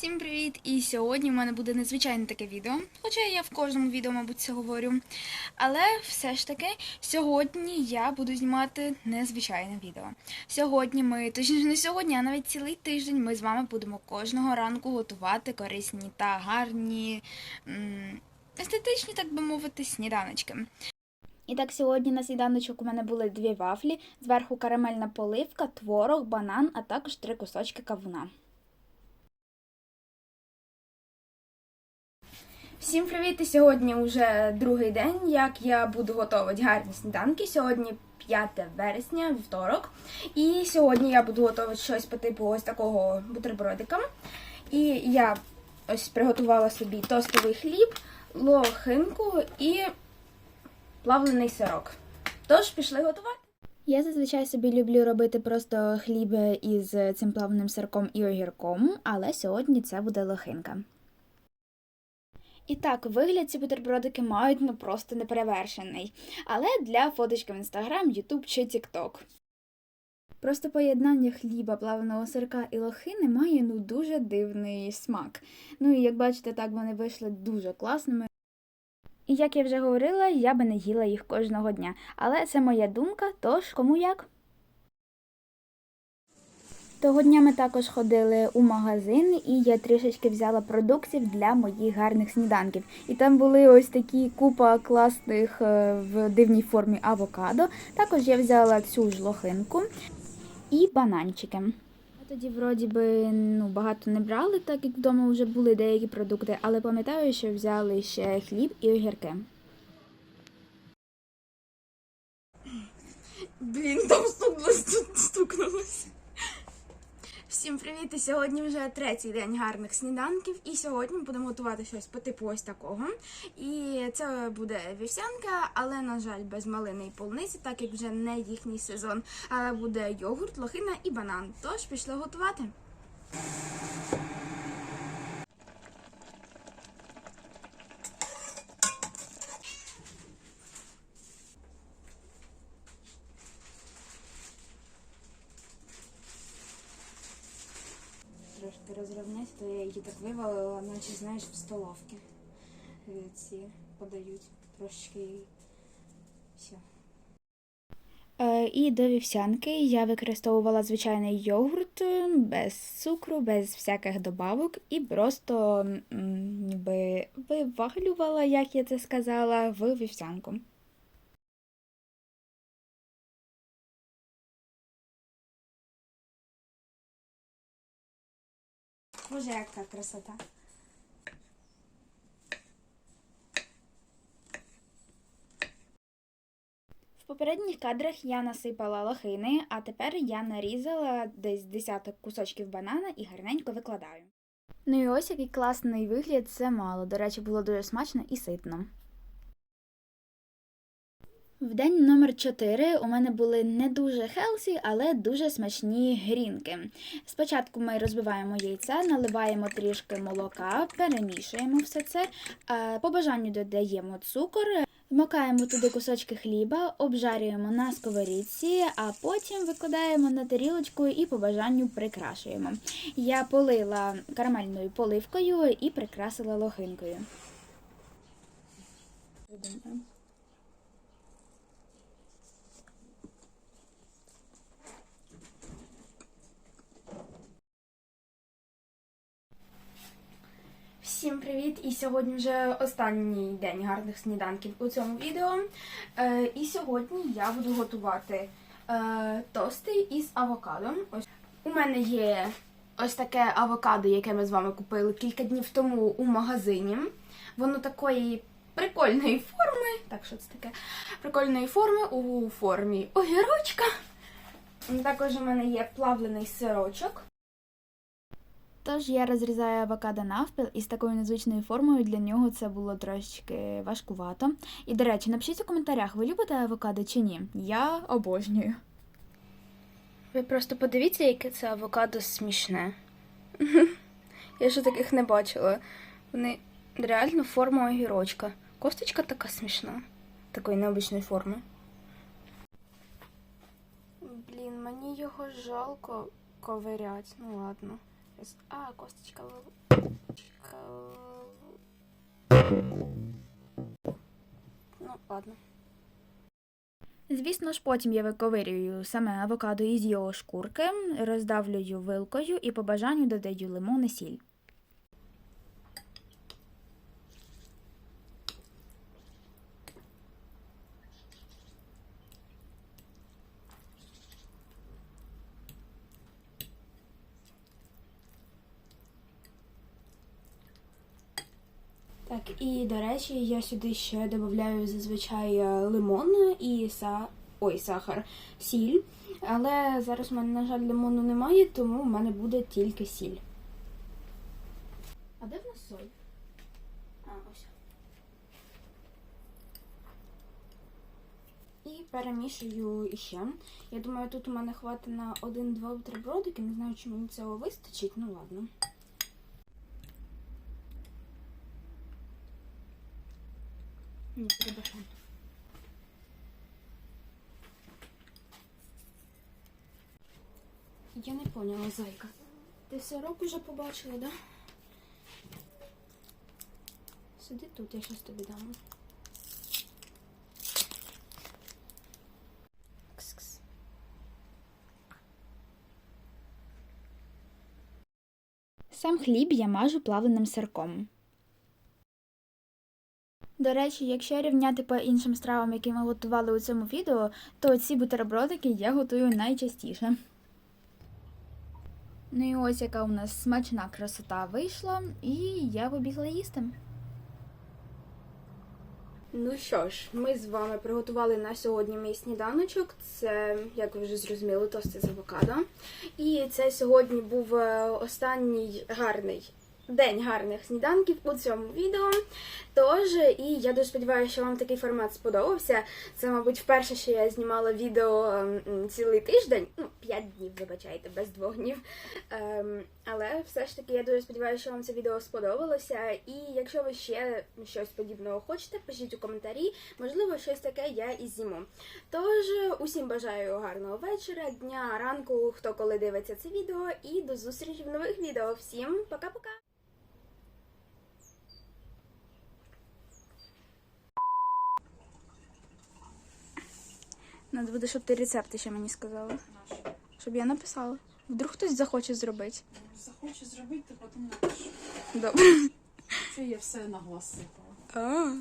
Всім привіт! І сьогодні в мене буде незвичайне таке відео. Хоча я в кожному відео, мабуть, це говорю. Але все ж таки, сьогодні я буду знімати незвичайне відео. Сьогодні ми, точніше не сьогодні, а навіть цілий тиждень ми з вами будемо кожного ранку готувати корисні та гарні, естетичні, так би мовити, сніданочки. І так, сьогодні на сніданочок у мене були дві вафлі, зверху карамельна поливка, творог, банан, а також три кусочки кавуна. Всім привіт! І сьогодні вже другий день, як я буду готувати гарні сніданки. Сьогодні 5 вересня, вівторок. І сьогодні я буду готувати щось по типу ось такого бутербродика. І я ось приготувала собі тостовий хліб, лохинку і плавлений сирок. Тож пішли готувати. Я зазвичай собі люблю робити просто хліб із цим плавленим сирком і огірком, але сьогодні це буде лохинка. І так, вигляд ці бутербродики мають ну просто неперевершений. Але для фоточки в інстаграм, Ютуб чи Тікток. Просто поєднання хліба, плавленого сирка і лохини має ну дуже дивний смак. Ну і як бачите, так вони вийшли дуже класними. І як я вже говорила, я би не їла їх кожного дня. Але це моя думка, тож кому як. Того дня ми також ходили у магазин, і я трішечки взяла продуктів для моїх гарних сніданків. І там були ось такі купа класних е, в дивній формі авокадо. Також я взяла цю ж лохинку і бананчики. Тоді, вроді би, ну, багато не брали, так як вдома вже були деякі продукти, але пам'ятаю, що взяли ще хліб і огірки. Блін, там стукнулось. Всім привіт! І сьогодні вже третій день гарних сніданків. І сьогодні будемо готувати щось по типу ось такого. І це буде вівсянка, але, на жаль, без малини і полуниці, так як вже не їхній сезон. Але буде йогурт, лохина і банан. Тож пішли готувати. Розрівняти, то я її так вивалила, наче знаєш, в столовці. Е, Ці подають трошки і все. І до вівсянки я використовувала звичайний йогурт е, без цукру, без всяких добавок і просто ніби виваглювала, як я це сказала, в вівсянку. Боже, яка красота. В попередніх кадрах я насипала лохини, а тепер я нарізала десь десяток кусочків банана і гарненько викладаю. Ну і ось який класний вигляд, це мало. До речі, було дуже смачно і ситно. В день номер 4 у мене були не дуже хелсі, але дуже смачні грінки. Спочатку ми розбиваємо яйце, наливаємо трішки молока, перемішуємо все це, по бажанню додаємо цукор, вмикаємо туди кусочки хліба, обжарюємо на сковорідці, а потім викладаємо на тарілочку і по бажанню прикрашуємо. Я полила карамельною поливкою і прикрасила лохинкою. Всім привіт! І сьогодні вже останній день гарних сніданків у цьому відео. Е, і сьогодні я буду готувати е, тости із авокадо. Ось у мене є ось таке авокадо, яке ми з вами купили кілька днів тому у магазині. Воно такої прикольної форми. Так, що це таке? Прикольної форми у формі огірочка. Також у мене є плавлений сирочок. Тож я розрізаю авокадо навпіл і з такою незвичною формою для нього це було трошечки важкувато. І, до речі, напишіть у коментарях, ви любите авокадо чи ні? Я обожнюю. Ви просто подивіться, яке це авокадо смішне. Я ще таких не бачила. Вони реально форма огірочка. Косточка така смішна, такої необичної форми. Блін, мені його жалко ковирять. Ну ладно. Щас. А, косточка. Ну, ладно. Звісно ж, потім я виковирюю саме авокадо із його шкурки, роздавлюю вилкою і по бажанню додаю лимон і сіль. Так, і до речі, я сюди ще додаю зазвичай е, лимон і са... Ой, сахар, сіль. Але зараз в мене, на жаль, лимону немає, тому в мене буде тільки сіль. А де в нас соль? А, ось. І перемішую іще. Я думаю, тут у мене хватить на один-два бутербродики. Не знаю, чи мені цього вистачить, ну ладно. Ні, треба ще. Я не поняла, зайка. Ти сирок уже побачила, да? Сиди тут, я щас тобі дам. Сам хліб я мажу плавленим сирком. До речі, якщо рівняти по іншим стравам, які ми готували у цьому відео, то ці бутербродики я готую найчастіше. Ну і ось яка у нас смачна красота вийшла, і я побігла їсти. Ну що ж, ми з вами приготували на сьогодні мій сніданочок. Це, як ви вже зрозуміли, тости з авокадо. І це сьогодні був е, останній гарний день гарних сніданків у цьому відео. Тож, і я дуже сподіваюся, що вам такий формат сподобався. Це, мабуть, вперше, що я знімала відео ем, цілий тиждень, ну, 5 днів, вибачайте, без двох днів. Ем, але все ж таки я дуже сподіваюся, що вам це відео сподобалося. І якщо ви ще щось подібного хочете, пишіть у коментарі. Можливо, щось таке я і зніму. Тож, усім бажаю гарного вечора, дня, ранку, хто коли дивиться це відео, і до зустрічі в нових відео. Всім пока-пока! Надо буде, щоб ти рецепти ще мені сказала. Щоб я написала. Вдруг хтось захоче зробити. Захоче зробити, то потім напишу. Добре. Це я все наголосила. А.